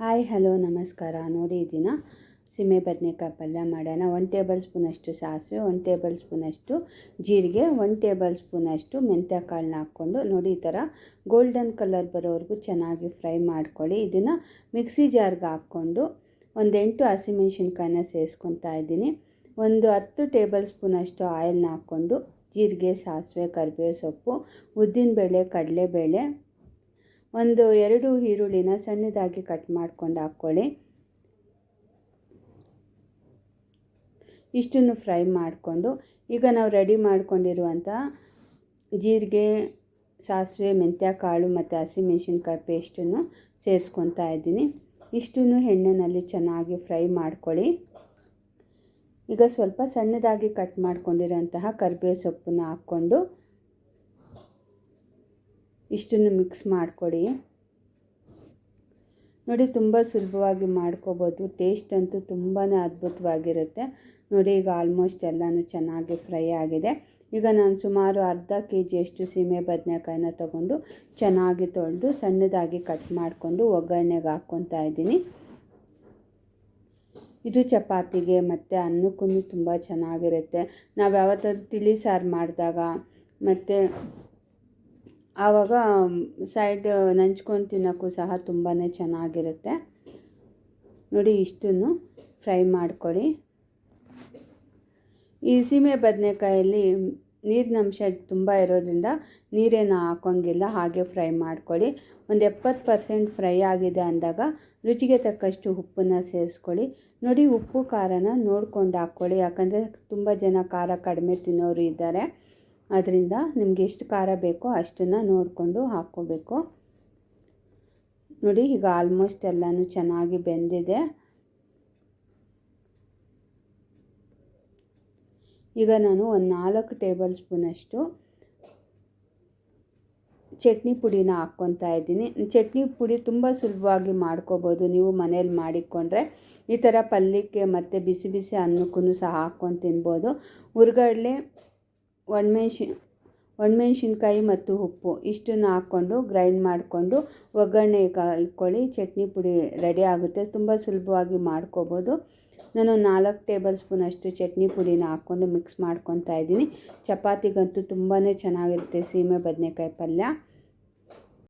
Hi, hello, ನಮಸ್ಕಾರ. ನೋಡಿ ದಿನ ಸೀಮೆ ಬದನೆಕಾಯಿ ಪಲ್ಯ ಮಾಡೋಣ. ಒನ್ ಟೇಬಲ್ ಸ್ಪೂನಷ್ಟು ಸಾಸಿವೆ ಒನ್ ಟೇಬಲ್ ಸ್ಪೂನಷ್ಟು ಜೀರಿಗೆ ಒನ್ ಟೇಬಲ್ ಸ್ಪೂನಷ್ಟು ಮೆಂತ್ಯ ಕಾಳನ್ನ ಹಾಕ್ಕೊಂಡು ನೋಡಿ, ಈ ಥರ ಗೋಲ್ಡನ್ ಕಲರ್ ಬರೋವರೆಗೂ ಚೆನ್ನಾಗಿ ಫ್ರೈ ಮಾಡ್ಕೊಳ್ಳಿ. ಇದನ್ನು ಮಿಕ್ಸಿ ಜಾರ್ಗೆ ಹಾಕ್ಕೊಂಡು ಒಂದೆಂಟು ಹಸಿಮೆಣ್ಸಿನ್ಕಾಯಿನ ಸೇರಿಸ್ಕೊತಾ ಇದ್ದೀನಿ. ಒಂದು ಹತ್ತು ಟೇಬಲ್ ಸ್ಪೂನಷ್ಟು ಆಯಿಲ್ನ ಹಾಕ್ಕೊಂಡು ಜೀರಿಗೆ, ಸಾಸಿವೆ, ಕರಿಬೇವು ಸೊಪ್ಪು, ಉದ್ದಿನಬೇಳೆ, ಕಡಲೆಬೇಳೆ ಒಂದು ಎರಡು ಈರುಳ್ಳಿನ ಸಣ್ಣದಾಗಿ ಕಟ್ ಮಾಡ್ಕೊಂಡು ಹಾಕ್ಕೊಳ್ಳಿ. ಇಷ್ಟನ್ನು ಫ್ರೈ ಮಾಡಿಕೊಂಡು, ಈಗ ನಾವು ರೆಡಿ ಮಾಡ್ಕೊಂಡಿರುವಂಥ ಜೀರಿಗೆ, ಸಾಸಿವೆ ಮೆಂತ್ಯ ಕಾಳು ಮತ್ತು ಹಸಿಮೆಣ್ಸಿನ್ಕಾಯಿ ಪೇಸ್ಟನ್ನು ಸೇರಿಸ್ಕೊತಾ ಇದ್ದೀನಿ. ಇಷ್ಟನ್ನು ಎಣ್ಣೆಯಲ್ಲಿ ಚೆನ್ನಾಗಿ ಫ್ರೈ ಮಾಡ್ಕೊಳ್ಳಿ. ಈಗ ಸ್ವಲ್ಪ ಸಣ್ಣದಾಗಿ ಕಟ್ ಮಾಡ್ಕೊಂಡಿರೋಂತಹ ಕರಿಬೇವು ಸೊಪ್ಪನ್ನು ಹಾಕ್ಕೊಂಡು ಇಷ್ಟನ್ನು ಮಿಕ್ಸ್ ಮಾಡಿಕೊಡಿ. ನೋಡಿ, ತುಂಬ ಸುಲಭವಾಗಿ ಮಾಡ್ಕೋಬೋದು. ಟೇಸ್ಟ್ ಅಂತೂ ತುಂಬಾ ಅದ್ಭುತವಾಗಿರುತ್ತೆ. ನೋಡಿ, ಈಗ ಆಲ್ಮೋಸ್ಟ್ ಎಲ್ಲನೂ ಚೆನ್ನಾಗಿ ಫ್ರೈ ಆಗಿದೆ. ಈಗ ನಾನು ಸುಮಾರು ಅರ್ಧ ಕೆ ಜಿಯಷ್ಟು ಸೀಮೆ ಬದನೆಕಾಯಿನ ತೊಗೊಂಡು ಚೆನ್ನಾಗಿ ತೊಳೆದು ಸಣ್ಣದಾಗಿ ಕಟ್ ಮಾಡಿಕೊಂಡು ಒಗ್ಗರಣೆಗೆ ಹಾಕ್ಕೊತಾ ಇದ್ದೀನಿ. ಇದು ಚಪಾತಿಗೆ ಮತ್ತು ಅನ್ನಕ್ಕೂ ತುಂಬ ಚೆನ್ನಾಗಿರುತ್ತೆ. ನಾವು ಯಾವತ್ತಾದ್ರೂ ತಿಳಿ ಸಾರು ಮಾಡಿದಾಗ ಮತ್ತು ಆವಾಗ ಸೈಡ್, ನಂಚ್ಕೊಂಡು ತಿನ್ನೋಕ್ಕೂ ಸಹ ತುಂಬಾ ಚೆನ್ನಾಗಿರುತ್ತೆ. ನೋಡಿ ಇಷ್ಟನ್ನು ಫ್ರೈ ಮಾಡ್ಕೊಳ್ಳಿ. ಈ ಸೀಮೆ ಬದನೆಕಾಯಲ್ಲಿ ನೀರಿನ ಅಂಶ ತುಂಬ ಇರೋದ್ರಿಂದ ನೀರೇನು ಹಾಕೋಂಗಿಲ್ಲ, ಹಾಗೆ ಫ್ರೈ ಮಾಡ್ಕೊಳ್ಳಿ. ಒಂದು ಎಪ್ಪತ್ತು ಪರ್ಸೆಂಟ್ ಫ್ರೈ ಆಗಿದೆ ಅಂದಾಗ ರುಚಿಗೆ ತಕ್ಕಷ್ಟು ಉಪ್ಪನ್ನು ಸೇರಿಸ್ಕೊಳ್ಳಿ. ನೋಡಿ ಉಪ್ಪು, ಖಾರನ ನೋಡ್ಕೊಂಡು ಹಾಕ್ಕೊಳ್ಳಿ. ಯಾಕಂದರೆ ತುಂಬ ಜನ ಖಾರ ಕಡಿಮೆ ತಿನ್ನೋರು ಇದ್ದಾರೆ. ಅದರಿಂದ ನಿಮಗೆ ಎಷ್ಟು ಖಾರ ಬೇಕೋ ಅಷ್ಟನ್ನು ನೋಡಿಕೊಂಡು ಹಾಕ್ಕೋಬೇಕು. ನೋಡಿ, ಈಗ ಆಲ್ಮೋಸ್ಟ್ ಎಲ್ಲನೂ ಚೆನ್ನಾಗಿ ಬೆಂದಿದೆ. ಈಗ ನಾನು ಒಂದು ನಾಲ್ಕು ಟೇಬಲ್ ಸ್ಪೂನಷ್ಟು ಚಟ್ನಿ ಪುಡಿನ ಹಾಕ್ಕೊತಾ ಇದ್ದೀನಿ. ಚಟ್ನಿ ಪುಡಿ ತುಂಬ ಸುಲಭವಾಗಿ ಮಾಡ್ಕೋಬೋದು. ನೀವು ಮನೇಲಿ ಮಾಡಿಕೊಂಡ್ರೆ ಈ ಥರ ಪಲ್ಯಕ್ಕೆ ಮತ್ತು ಬಿಸಿ ಬಿಸಿ ಅನ್ನಕ್ಕೂ ಸಹ ಹಾಕ್ಕೊಂಡು ತಿನ್ಬೋದು. ಹುರ್ಗಡ್ಲೆ ಒಣಮೆಣ್ಸಿನ್, ಒಣಮೆಣ್ಸಿನ್ಕಾಯಿ ಮತ್ತು ಉಪ್ಪು ಇಷ್ಟನ್ನು ಹಾಕ್ಕೊಂಡು ಗ್ರೈಂಡ್ ಮಾಡಿಕೊಂಡು ಒಗ್ಗರಣೆ ಇಟ್ಕೊಳ್ಳಿ ಚಟ್ನಿ ಪುಡಿ ರೆಡಿ ಆಗುತ್ತೆ. ತುಂಬ ಸುಲಭವಾಗಿ ಮಾಡ್ಕೋಬೋದು. ನಾನು ನಾಲ್ಕು ಟೇಬಲ್ ಸ್ಪೂನ್ ಅಷ್ಟು ಚಟ್ನಿ ಪುಡಿನ ಹಾಕ್ಕೊಂಡು ಮಿಕ್ಸ್ ಮಾಡ್ಕೊತಾ ಇದ್ದೀನಿ. ಚಪಾತಿಗಂತೂ ತುಂಬಾ ಚೆನ್ನಾಗಿರುತ್ತೆ ಸೀಮೆ ಬದನೆಕಾಯಿ ಪಲ್ಯ.